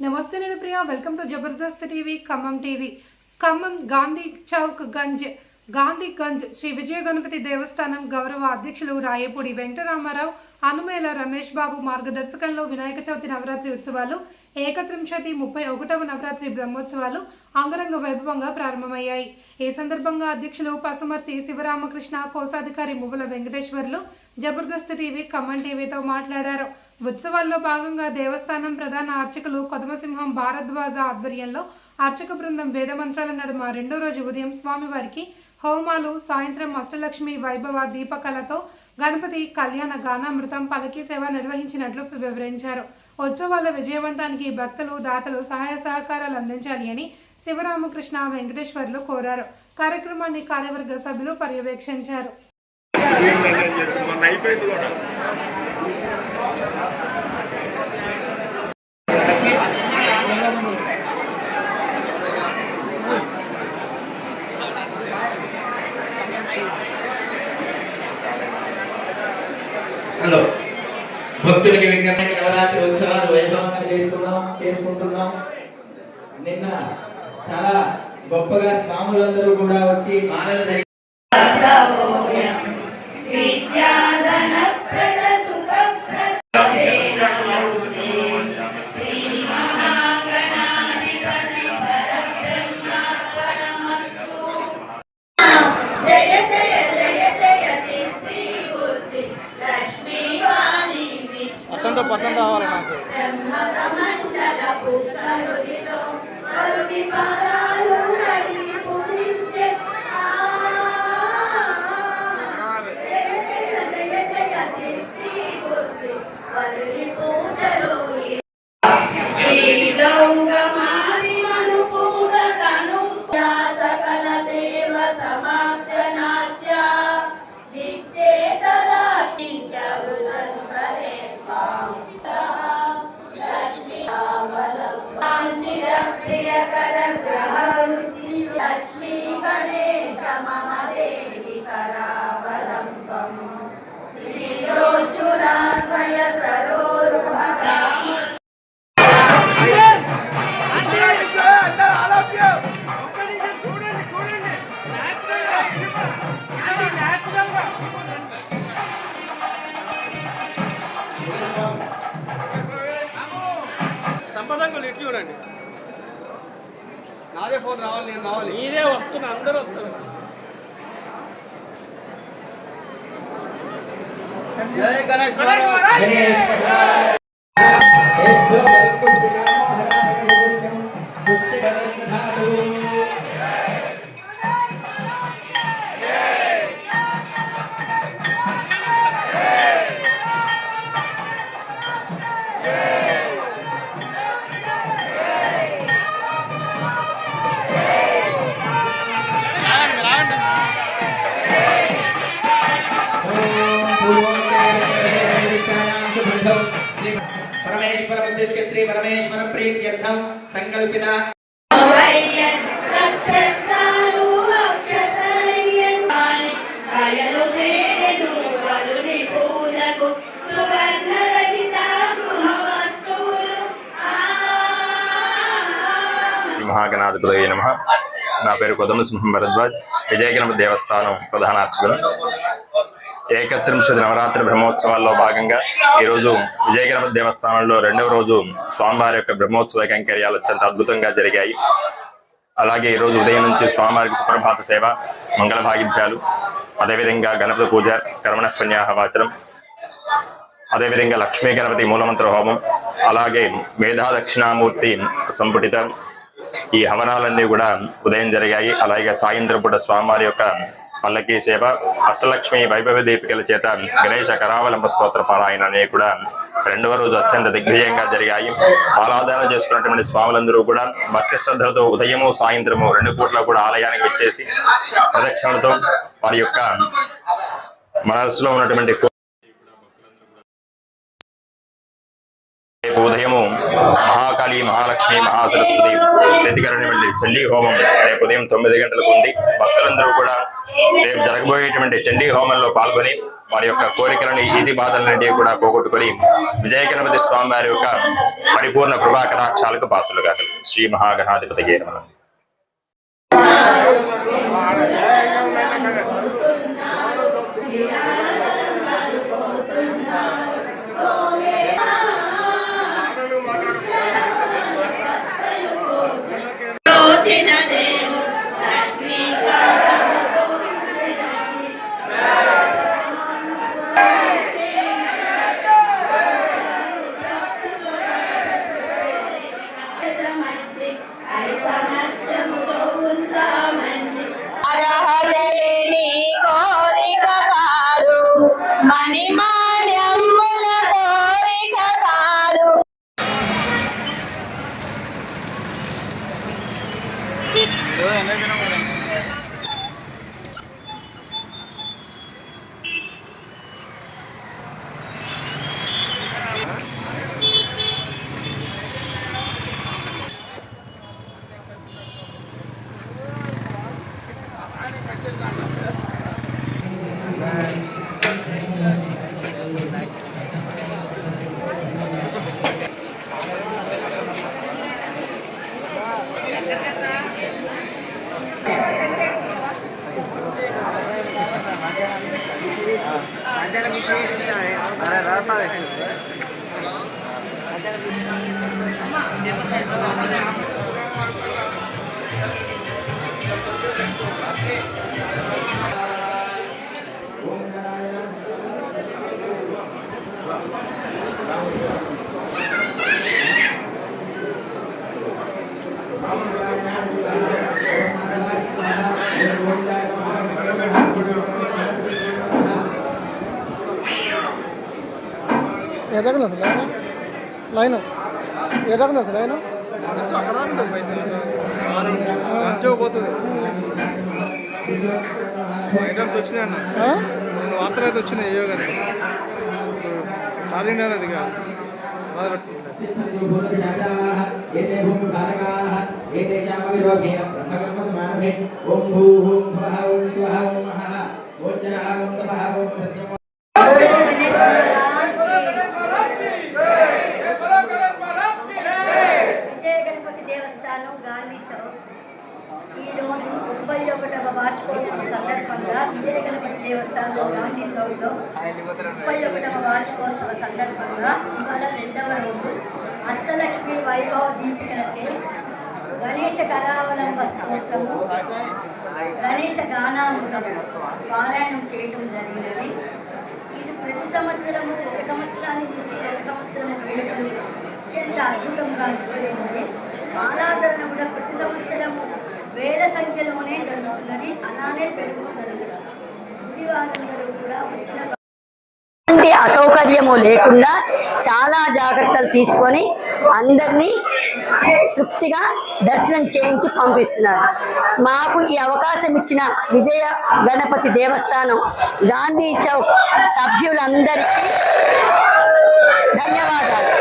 నమస్తే నేను Priya. Welcome to Jabardasth TV Khammam TV Khammam Gandhi Chowk Ganj. Gandhi Ganj Shri Vijaya Ganapathi Devasthanam గౌరవ అధ్యక్షులు రాయపూడి వెంకటరామారావు అనుమేల రమేష్ బాబు మార్గదర్శకంలో వినాయక చవితి నవరాత్రి ఉత్సవాలు ఏకత్రింశతి ముప్పై ఒకటవ నవరాత్రి బ్రహ్మోత్సవాలు అంగరంగ వైభవంగా ప్రారంభమయ్యాయి. ఈ సందర్భంగా అధ్యక్షులు పసుమర్తి శివరామకృష్ణ కోశాధికారి మువ్వల వెంకటేశ్వర్లు జబర్దస్త్ టీవీ ఖమ్మం టీవీతో మాట్లాడారు. ఉత్సవాల్లో భాగంగా దేవస్థానం ప్రధాన అర్చకులు కొదమసింహం భారద్వాజ ఆధ్వర్యంలో అర్చక బృందం వేదమంత్రాల నడుమ రెండో రోజు ఉదయం స్వామివారికి హోమాలు సాయంత్రం అష్టలక్ష్మి వైభవ దీపకళతో గణపతి కళ్యాణ గానామృతం పలకీ సేవ నిర్వహించినట్లు వివరించారు. ఉత్సవాల విజయవంతానికి భక్తులు దాతలు సహాయ సహకారాలు అందించాలి అని శివరామకృష్ణ వెంకటేశ్వర్లు కోరారు. కార్యక్రమాన్ని కార్యవర్గ సభ్యులు పర్యవేక్షించారు. హలో. భక్తులకి విజ్ఞప్తి నవరాత్రి ఉత్సవాలు వైభవంగా చేసుకున్నాం చేసుకుంటున్నాం. నిన్న చాలా గొప్పగా స్వాములందరూ కూడా వచ్చి మాలలు పర్సెంట్ పర్సెంట్ రావాలి నాకు చూడండి. నాదే ఫోన్ రావాలి నేను రావాలి. మీరే వస్తున్నా అందరూ వస్తారు జై గణేష్ పరమేశ్వర ఉద్దేశ్య శ్రీ పరమేశ్వర ప్రీత్యర్థం సంకల్పిత. మహాగణాధిపతి నమ. నా పేరు కొదమసింహం భరద్వాజ్. విజయగణప దేవస్థానం ప్రధాన అర్చకులు ఏకత్రింశతి నవరాత్రి బ్రహ్మోత్సవాల్లో భాగంగా ఈరోజు విజయగణపతి దేవస్థానంలో రెండవ రోజు స్వామివారి యొక్క బ్రహ్మోత్సవ కైంకర్యాలు అత్యంత అద్భుతంగా జరిగాయి. అలాగే ఈరోజు ఉదయం నుంచి స్వామివారికి సుప్రభాత సేవ మంగళ భాగిత్యాలు అదేవిధంగా గణపతి పూజ కర్మణ పుణ్యాహవాచనం అదేవిధంగా లక్ష్మీ గణపతి మూలమంత్ర హోమం అలాగే మేధా దక్షిణామూర్తి సంపుటిత ఈ హవనాలన్నీ కూడా ఉదయం జరిగాయి. అలాగే సాయంత్రం పూట స్వామివారి యొక్క పల్లకి సేవ అష్టలక్ష్మి వైభవ దీపికల చేత గణేష కరావలంబ స్తోత్ర పారాయణ అనే కూడా రెండవ రోజు అత్యంత దిగ్విజయంగా జరిగాయి. బాలాధారణ చేసుకున్నటువంటి స్వాములందరూ కూడా భక్తి శ్రద్ధలతో ఉదయము సాయంత్రము రెండు పూట్ల కూడా ఆలయానికి వచ్చేసి ప్రదక్షిణలతో వారి యొక్క మనసులో ఉన్నటువంటి మహాకాళి మహాలక్ష్మి మహాసరస్వతి ప్రతికరణటువంటి చండీ హోమం రేపు ఉదయం తొమ్మిది గంటలకు ఉంది. భక్తులందరూ కూడా రేపు జరగబోయేటువంటి చండీ హోమంలో పాల్గొని వారి యొక్క కోరికలను ఈది బాధలన్నింటినీ కూడా పోగొట్టుకొని విజయ గణపతి స్వామి వారి యొక్క పరిపూర్ణ కృపాకరాక్షాలకు పాత్రలుగా శ్రీ మహాగణాధిపతి నమః ఎదగను అసలు లైన్. ఎదగను అసలు లైన్ అక్కడ ఉంటుంది బయట మంచిగా పోతుంది. ఐటమ్స్ వచ్చినాయి అన్న. రెండు వార్తలు అయితే వచ్చినాయి ఏవో కానీ. చాలా ఇండియా అది కాదు బాధ పెట్టుకుంటారు ఓం భూ ఓం భవ ఓం స్వహ ఓం మహః ఓం జనః ఓం తపః ఓం సత్యం విజయ గణపతి దేవస్థానం గాంధీ చౌక్ ఈరోజు ముప్పై ఒకటవ వార్షికోత్సవ సందర్భంగా విజయ గణపతి దేవస్థానం గాంధీ చౌక్లో ముప్పై ఒకటవ వార్షికోత్సవ సందర్భంగా ఇవాళ రెండవ రోజు అష్టలక్ష్మి వైభవ దీపికలచే గణేష కళావలంబ స్తోత్రము గణేష గానామృతం పారాయణం చేయటం జరిగినది. ఇది ప్రతి సంవత్సరము ఒక సంవత్సరాన్ని మించి ఒక సంవత్సరం వేడుకలు అత్యంత అద్భుతంగా జరుగుతున్నది బాలాదరణ కూడా ప్రతి సంవత్సరము వేల సంఖ్యలోనే జరుగుతున్నది. అలానే పెరుగుతున్నది కూడా. వాళ్ళందరూ కూడా వచ్చిన ఎలాంటి అసౌకర్యము లేకుండా చాలా జాగ్రత్తలు తీసుకొని అందరినీ తృప్తిగా దర్శనం చేయించి పంపిస్తున్నారు. మాకు ఈ అవకాశం ఇచ్చిన విజయ గణపతి దేవస్థానం గాంధీ చౌక్ సభ్యులందరికీ ధన్యవాదాలు.